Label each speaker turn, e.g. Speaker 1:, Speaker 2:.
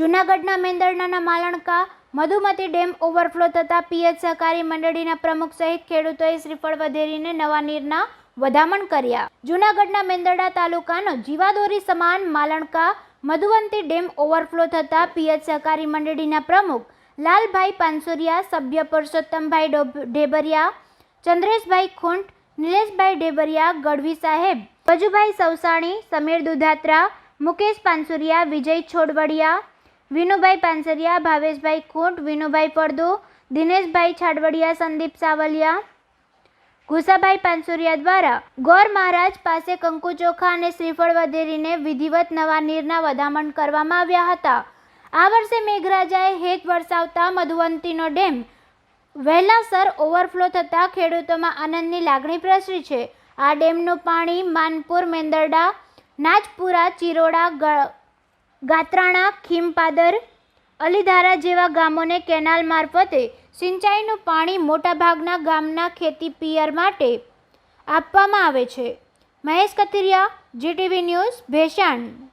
Speaker 1: જૂનાગઢના મેંદરડાના Malanka, Madhumati dam overflow થતાં પિયત સહકારી મંડળીના પ્રમુખ સહિત ખેડૂતોએ શ્રીફળ વધેરીને નવા નીરના વધામણ કર્યા. જૂનાગઢના મેંદરડા તાલુકાનો જીવાદોરી સમાન માલણકા, મધુવંતી ડેમ ઓવરફ્લો થતાં પિયત સહકારી મંડળીના પ્રમુખ લાલભાઈ પાનસુરિયા, સભ્ય પુરુષોત્તમભાઈ ઢેબરિયા ચંદ્રેશભાઈ ખુંટ, નિલેશભાઈ ઢેબરિયા ગઢવી સાહેબ બજુભાઈ સવસાણી, સમીર દુધાત્રા, મુકેશ પાનસુરિયા, વિજય છોડવડિયા વિનુભાઈ પાનસરિયા, ભાવેશભાઈ ખૂંટ વિનુભાઈ પડદુ, દિનેશભાઈ છાડવડિયા, સંદીપ સાવલિયા ઘુસાભાઈ પાનસુરિયા દ્વારા ગોર મહારાજ પાસે કંકુ ચોખા અને શ્રીફળ વધેરીને વિધિવત નવા નીરના વધામણ કરવામાં આવ્યા હતા. આ વર્ષે મેઘરાજાએ હેત વરસાવતા મધુવંતીનો ડેમ વહેલાસર ઓવરફ્લો થતાં ખેડૂતોમાં આનંદની લાગણી પ્રસરી છે. આ ડેમનું પાણી માનપુર, મેંદરડા, નાજપુરા, ચિરોડા ગાત્રાણા, ખીમપાદર, અલીધારા જેવા ગામોને કેનાલ મારફતે સિંચાઈનું પાણી મોટાભાગના ગામના ખેતી પિયર માટે આપવામાં આવે છે. Mahesh Kathiriya, GTV news, Bhesan.